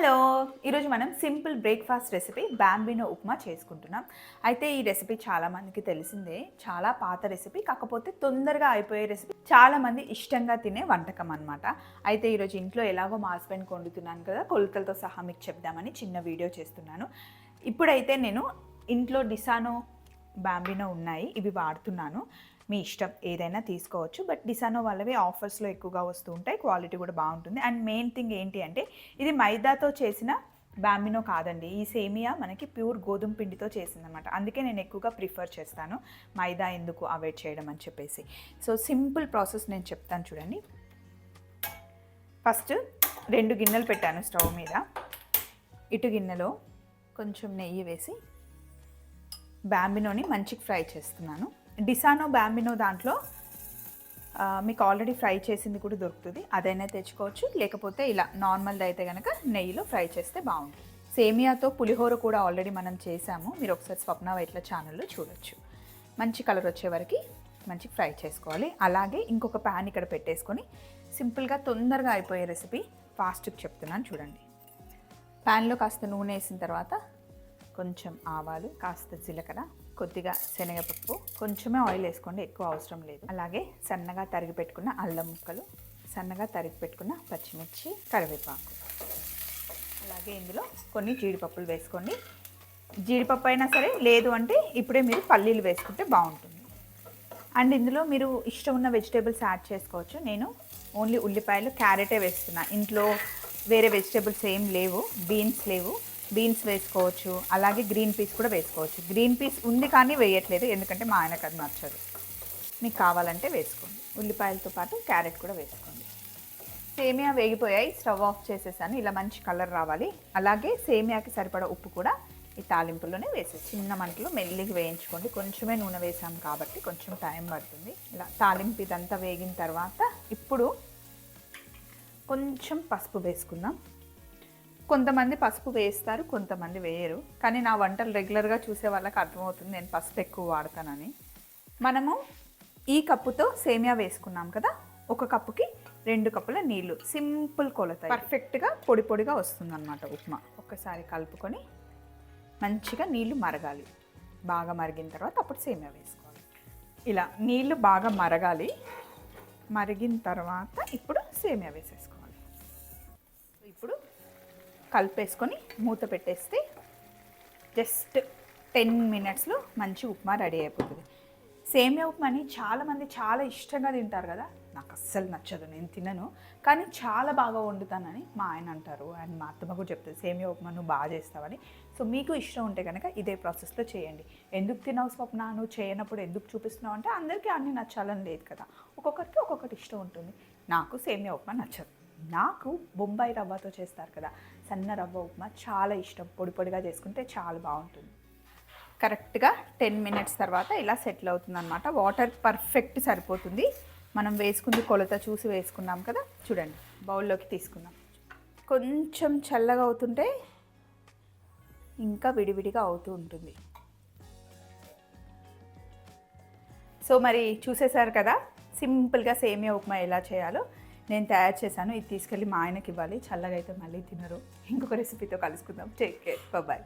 Hello ఈరోజు మనం simple breakfast recipe Bambino upma చేసుకుంటున్నాం. అయితే ఈ రెసిపీ చాలామందికి తెలిసిందే చాలా పాత రెసిపీ కాకపోతే తొందరగా అయిపోయే రెసిపీ. చాలామంది ఇష్టంగా తినే వంటకం అనమాట అయితే ఈరోజు ఇంట్లో ఎలాగో మా హస్బెండ్ వండుతున్నాను కదా కొలతలతో సహా మీకు చెప్దామని చిన్న వీడియో చేస్తున్నాను. ఇప్పుడైతే నేను ఇంట్లో డిసానో బాంబినో ఉన్నాయి. ఇవి వాడుతున్నాను. మీ ఇష్టం ఏదైనా తీసుకోవచ్చు. బట్ డిసానో వాళ్ళవి ఆఫర్స్లో ఎక్కువగా వస్తూ ఉంటాయి. క్వాలిటీ కూడా బాగుంటుంది. అండ్ మెయిన్ థింగ్ ఏంటి అంటే ఇది మైదాతో చేసిన బాంబినో కాదండి. ఈ సేమియా మనకి ప్యూర్ గోధుమ పిండితో చేసిందనమాట అందుకే నేను ఎక్కువగా ప్రిఫర్ చేస్తాను. మైదా ఎందుకు అవాయిడ్ చేయడం అని చెప్పేసి. సో సింపుల్ ప్రాసెస్ నేను చెప్తాను చూడండి. ఫస్ట్ రెండు గిన్నెలు పెట్టాను స్టవ్ మీద. ఇటు గిన్నెలో కొంచెం నెయ్యి వేసి బ్యాంబినోని మంచిగా ఫ్రై చేస్తున్నాను. డిసానో బ్యాంబినో దాంట్లో మీకు ఆల్రెడీ ఫ్రై చేసింది కూడా దొరుకుతుంది. అదైనా తెచ్చుకోవచ్చు. లేకపోతే ఇలా నార్మల్ది అయితే కనుక నెయ్యిలో ఫ్రై చేస్తే బాగుంటుంది. సేమియాతో పులిహోర కూడా ఆల్రెడీ మనం చేసాము. మీరు ఒకసారి స్వప్న వైట్ల ఛానల్లో చూడొచ్చు. మంచి కలర్ వచ్చే వరకు మంచి ఫ్రై చేసుకోవాలి. అలాగే ఇంకొక ప్యాన్ ఇక్కడ పెట్టేసుకొని సింపుల్గా తొందరగా అయిపోయే రెసిపీ ఫాస్ట్గా చెప్తున్నాను చూడండి. ప్యాన్లో కాస్త నూనె వేసిన తర్వాత కొంచెం ఆవాలు కాస్త జీలకర్ర కొద్దిగా శనగపప్పు. కొంచెమే ఆయిల్ వేసుకోండి ఎక్కువ అవసరం లేదు. అలాగే సన్నగా తరిగి పెట్టుకున్న అల్లం ముక్కలు సన్నగా తరిగి పెట్టుకున్న పచ్చిమిర్చి కరివేపాకు. అలాగే ఇందులో కొన్ని జీడిపప్పులు వేసుకోండి. జీడిపప్పు అయినా సరే లేదు అంటే ఇప్పుడే మీరు పల్లీలు వేసుకుంటే బాగుంటుంది. అండ్ ఇందులో మీరు ఇష్టం ఉన్న వెజిటేబుల్స్ యాడ్ చేసుకోవచ్చు. నేను ఓన్లీ ఉల్లిపాయలు క్యారెటే వేస్తున్నా. ఇంట్లో వేరే వెజిటేబుల్స్ ఏం లేవు బీన్స్ లేవు. బీన్స్ వేసుకోవచ్చు అలాగే గ్రీన్ పీస్ కూడా వేసుకోవచ్చు. గ్రీన్ పీస్ ఉంది కానీ వేయట్లేదు ఎందుకంటే మా ఆయనకు అది నచ్చదు. మీకు కావాలంటే వేసుకోండి. ఉల్లిపాయలతో పాటు క్యారెట్ కూడా వేసుకోండి. సేమియా వేగిపోయాయి స్టవ్ ఆఫ్ చేసేసాను. ఇలా మంచి కలర్ రావాలి. అలాగే సేమియాకి సరిపడా ఉప్పు కూడా ఈ తాలింపులోనే వేసేసి చిన్న మంటలో మెల్లిగా వేయించుకోండి. కొంచెమే నూనె వేసాం కాబట్టి కొంచెం టైం పడుతుంది. ఇలా తాలింపు ఇదంతా వేగిన తర్వాత ఇప్పుడు కొంచెం పసుపు వేసుకుందాం. కొంతమంది పసుపు వేస్తారు కొంతమంది వేయరు. కానీ నా వంటలు రెగ్యులర్గా చూసే వాళ్ళకి అర్థమవుతుంది నేను పసుపు ఎక్కువ వాడతానని. మనము ఈ కప్పుతో సేమియా వేసుకున్నాం కదా ఒక కప్పుకి రెండు కప్పుల నీళ్ళు. సింపుల్ కొలత పర్ఫెక్ట్గా పొడి పొడిగా వస్తుందన్నమాట ఉప్మా. ఒక్కసారి కలుపుకొని మంచిగా నీళ్ళు మరగాలి. బాగా మరిగిన తర్వాత అప్పుడు సేమియా వేసుకోవాలి. ఇలా నీళ్ళు బాగా మరగాలి. మరిగిన తర్వాత ఇప్పుడు సేమియా వేసేసుకోవాలి. ఇప్పుడు కలిపేసుకొని మూత పెట్టేస్తే జస్ట్ టెన్ మినిట్స్లో మంచి ఉప్మా రెడీ అయిపోతుంది. సేమియా ఉప్మాని చాలామంది చాలా ఇష్టంగా తింటారు కదా. నాకు అస్సలు నచ్చదు నేను తినను. కానీ చాలా బాగా వండుతానని మా ఆయన అంటారు అండ్ మా అత్తమ్మ కూడా చెప్తుంది సేమియా ఉప్మా నువ్వు బాగా చేస్తావని. సో మీకు ఇష్టం ఉంటే కనుక ఇదే ప్రాసెస్లో చేయండి. ఎందుకు తినవు స్వప్న? నువ్వు చేయనప్పుడు ఎందుకు చూపిస్తున్నావు? అంటే అందరికీ అన్నీ నచ్చాలని లేదు కదా. ఒక్కొక్కరికి ఒక్కొక్కటి ఇష్టం ఉంటుంది. నాకు సేమియా ఉప్మా నచ్చదు. నాకు బొంబాయి రవ్వతో చేస్తారు కదా సన్న రవ్వ ఉప్మా చాలా ఇష్టం. పొడి పొడిగా చేసుకుంటే చాలా బాగుంటుంది. కరెక్ట్గా టెన్ మినిట్స్ తర్వాత ఇలా సెటిల్ అవుతుంది అనమాట వాటర్ పర్ఫెక్ట్ సరిపోతుంది. మనం వేసుకుంది కొలత చూసి వేసుకున్నాం కదా చూడండి బౌల్లోకి తీసుకుందాం. కొంచెం చల్లగా అవుతుంటే ఇంకా విడివిడిగా అవుతూ ఉంటుంది. సో మరి చూసేశారు కదా సింపుల్గా సేమియా ఉప్మా ఎలా చేయాలో. నేను తయారు చేశాను. ఇది తీసుకెళ్ళి మా ఆయనకి ఇవ్వాలి. చల్లగా అయితే మళ్ళీ తినరు. ఇంకొక రెసిపీతో కలుసుకుందాం. Take care bye